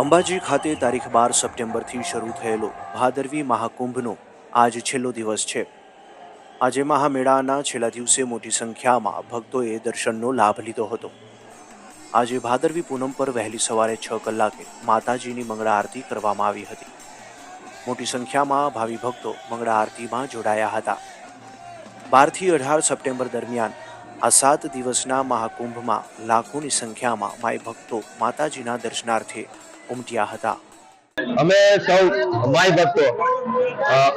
અંબાજી ખાતે તારીખ બાર સપ્ટેમ્બરથી શરૂ થયેલો ભાદરવી મહાકુંભનો આજ છેલ્લો દિવસ છે. આજે મહામેળાના છેલ્લા દિવસે મોટી સંખ્યામાં ભક્તોએ દર્શનનો લાભ લીધો હતો. આજે ભાદરવી પૂનમ પર વહેલી સવારે છ કલાકે માતાજીની મંગળા આરતી કરવામાં આવી હતી. મોટી સંખ્યામાં ભાવિ ભક્તો મંગળા આરતીમાં જોડાયા હતા. બારથી અઢાર સપ્ટેમ્બર દરમિયાન આ સાત દિવસના મહાકુંભમાં લાખોની સંખ્યામાં માય ભક્તો માતાજીના દર્શનાર્થે ઉમટ્યા હતા. અમે સૌ માય ભક્તો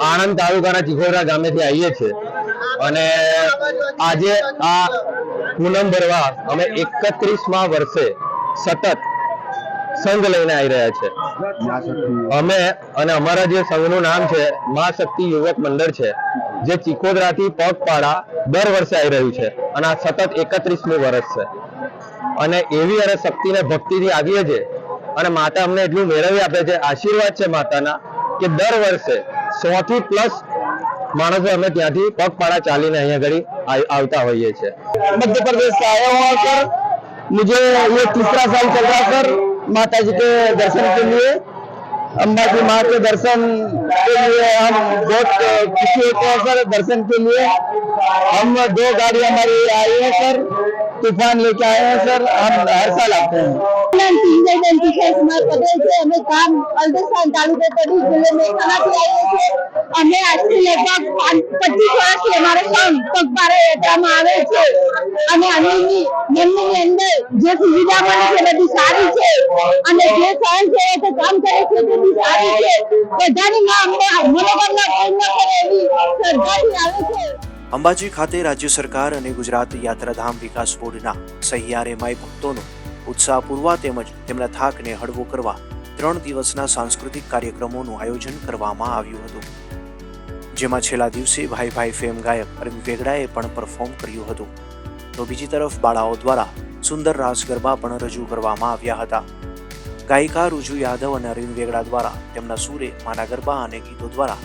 આણંદ તાલુકાના ચિખોદરા ગામેથી આવીએ છીએ. અને આજે આ પૂનમ ભરવા અમે એકત્રીસમાં વર્ષે સતત સંઘ લઈને આવી રહ્યા છે. અમે અને અમારા જે સંઘનું નામ છે, મા શક્તિ યુવક મંડળ છે, જે ચિકોદરાથી પગપાળા દર વર્ષે આવી રહ્યું છે અને આ સતત એકત્રીસમું વર્ષ છે. અને એવી અને શક્તિને ભક્તિથી આવીએ છીએ અને માતા અમને એટલું મેળવી આપે છે આશીર્વાદ છે માતાના કે દર વર્ષે સો થી પ્લસ માણસો અમે ત્યાંથી પગપાળા ચાલીને અહીંયા ઘડી આવ- આવતા હોઈએ છીએ मध्य प्रदेश से आया हूँ आकर मुझे ये तीसरा साल चल रहा सर माता जी के दर्शन के लिए अम्बा जी माँ के दर्शन के लिए हम बहुत खुशी होते हैं सर दर्शन के लिए हम दो गाड़ी हमारी आई है सर तूफान लेके आए हैं सर हम हर साल आते हैं સંજય બેન કિશોર કુમાર પટેલ છે અમે ગામ અલદસ્તાન તાલુકે તરી જિલ્લે મહેસાણાથી આવીએ છીએ અમે આજથી લગભગ પાંચ- પચીસ વર્ષથી અમારો સંઘ પગપાળા યાત્રામાં આવે છે અને અહીંની મંદિરની અંદર જે સુવિધા મળે છે બધી સારી છે અને જે સહન છે તે કામ કરે છે તે બી સારી છે બધાની માં અમને મનોકામના પૂર્ણ કરે એવી શ્રદ્ધાથી આવે છે અંબાજી ખાતે રાજ્ય સરકાર અને ગુજરાત યાત્રાધામ વિકાસ બોર્ડના સહિયારે માય ભક્તોનો ઉત્સાહ પૂરવા તેમજ તેમના થાકને હળવો કરવા ત્રણ દિવસના સાંસ્કૃતિક કાર્યક્રમોનું આયોજન કરવામાં આવ્યું હતું. જેમાં છેલ્લા દિવસે ભાઈ ભાઈ ફેમ ગાયક અરવિંદ વેગડાએ પણ પરફોર્મ કર્યું હતું. તો બીજી તરફ બાળાઓ દ્વારા સુંદર રાસ ગરબા પણ રજૂ કરવામાં આવ્યા હતા. ગાયિકા રુજુ યાદવ અને અરવિંદ વેગડા દ્વારા તેમના સૂરે, માના ગરબા અને ગીતો દ્વારા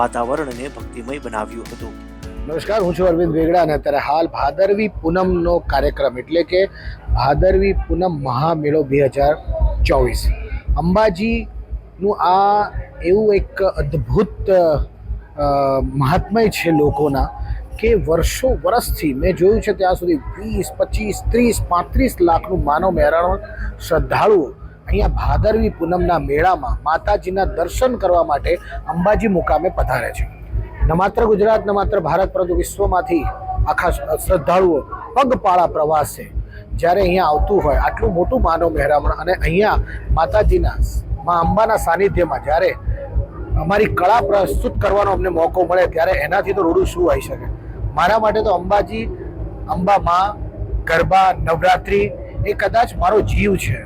વાતાવરણને ભક્તિમય બનાવ્યું હતું. નમસ્કાર, હું છું અરવિંદ વેગડા અને અત્યારે હાલ ભાદરવી પૂનમનો કાર્યક્રમ એટલે કે ભાદરવી પૂનમ મહામેળો બે હજાર ચોવીસ. અંબાજીનું આ એવું એક અદ્ભુત મહાત્મય છે લોકોના કે વર્ષો વર્ષથી મેં જોયું છે ત્યાં સુધી વીસ, પચીસ, ત્રીસ, પાંત્રીસ લાખનું માનવ મહેરાણ શ્રદ્ધાળુઓ અહીંયા ભાદરવી પૂનમના મેળામાં માતાજીના દર્શન કરવા માટે અંબાજી મુકામે પધારે છે. ન માત્ર ગુજરાત, ન માત્ર ભારત, પરંતુ વિશ્વમાંથી આખા શ્રદ્ધાળુઓ પગપાળા પ્રવાસે. જ્યારે અહીંયા આવતું હોય, આટલું મોટું માનવ મહેરામણ અને અહીંયા માતાજીના મા અંબાના સાનિધ્યમાં જ્યારે અમારી કળા પ્રસ્તુત કરવાનો અમને મોકો મળે, ત્યારે એનાથી તો રૂડું શું આવી શકે? મારા માટે તો અંબાજી, અંબા માં, ગરબા, નવરાત્રિ એ કદાચ મારો જીવ છે.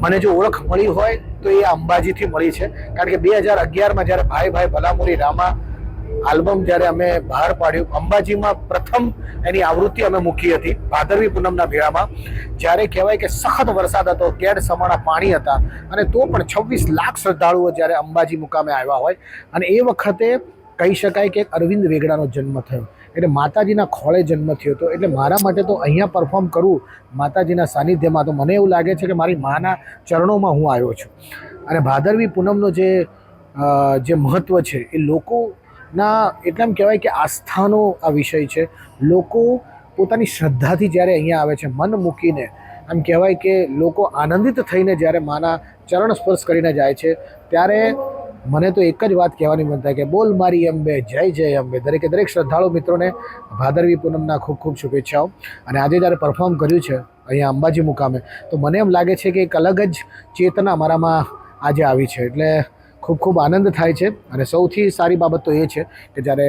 મને જો ઓળખ મળી હોય તો એ અંબાજીથી મળી છે. કારણ કે બે હજાર અગિયારમાં જ્યારે ભાઈ ભાઈ ભલામુરી રામા આલ્બમ જ્યારે અમે બહાર પાડ્યું, અંબાજીમાં પ્રથમ એની આવૃત્તિ અમે મૂકી હતી, ભાદરવી પૂનમના ભેળામાં. જ્યારે કહેવાય કે સખત વરસાદ હતો, કેડ સમાણા પાણી હતા, અને તો પણ છવ્વીસ લાખ શ્રદ્ધાળુઓ જ્યારે અંબાજી મુકામે આવ્યા હોય, અને એ વખતે કહી શકાય કે અરવિંદ વેગડાનો જન્મ થયો. એટલે માતાજીના ખોળે જન્મ થયો હતો. એટલે મારા માટે તો અહીંયા પરફોર્મ કરવું માતાજીના સાનિધ્યમાં તો મને એવું લાગે છે કે મારી માના ચરણોમાં હું આવ્યો છું. અને ભાદરવી પૂનમનો જે જે મહત્ત્વ છે, એ લોકોના એટલે એમ કહેવાય કે આસ્થાનો આ વિષય છે. લોકો પોતાની શ્રદ્ધાથી જ્યારે અહીંયા આવે છે, મન મૂકીને, એમ કહેવાય કે લોકો આનંદિત થઈને જ્યારે માના ચરણ સ્પર્શ કરીને જાય છે, ત્યારે મને તો એક જ વાત કહેવાની મન થાય કે બોલ મારી અંબે, જય જય અંબે. દરેકે દરેક શ્રદ્ધાળુ મિત્રોને ભાદરવી પૂનમના ખૂબ ખૂબ શુભેચ્છાઓ. અને આજે જ્યારે પરફોર્મ કર્યું છે, અહીંયા અંબાજી મુકામે, તો મને એમ લાગે છે કે એક અલગ જ ચેતના મારામાં આજે આવી છે. એટલે ખૂબ ખૂબ આનંદ થાય છે અને સૌથી સારી બાબત તો એ છે કે જ્યારે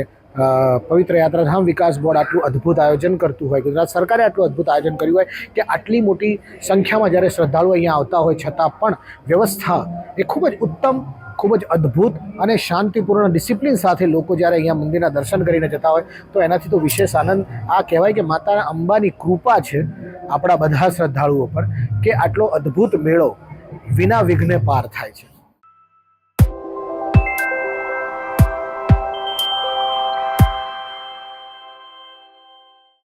પવિત્ર યાત્રાધામ વિકાસ બોર્ડ આટલું અદ્ભુત આયોજન કરતું હોય, ગુજરાત સરકારે આટલું અદ્ભુત આયોજન કર્યું હોય કે આટલી મોટી સંખ્યામાં જ્યારે શ્રદ્ધાળુઓ અહીંયા આવતા હોય છતાં પણ વ્યવસ્થા એ ખૂબ જ ઉત્તમ, ખૂબ જ અદ્ભુત અને શાંતિપૂર્ણ ડિસિપ્લિન સાથે લોકો જ્યારે અહીંયા મંદિરના દર્શન કરીને જતા હોય, તો એનાથી તો વિશેષ આનંદ આ કહેવાય કે માતા અંબાની કૃપા છે આપણા બધા શ્રદ્ધાળુઓ પર કે આટલો અદ્ભુત મેળો વિના વિઘ્ને પાર થાય છે.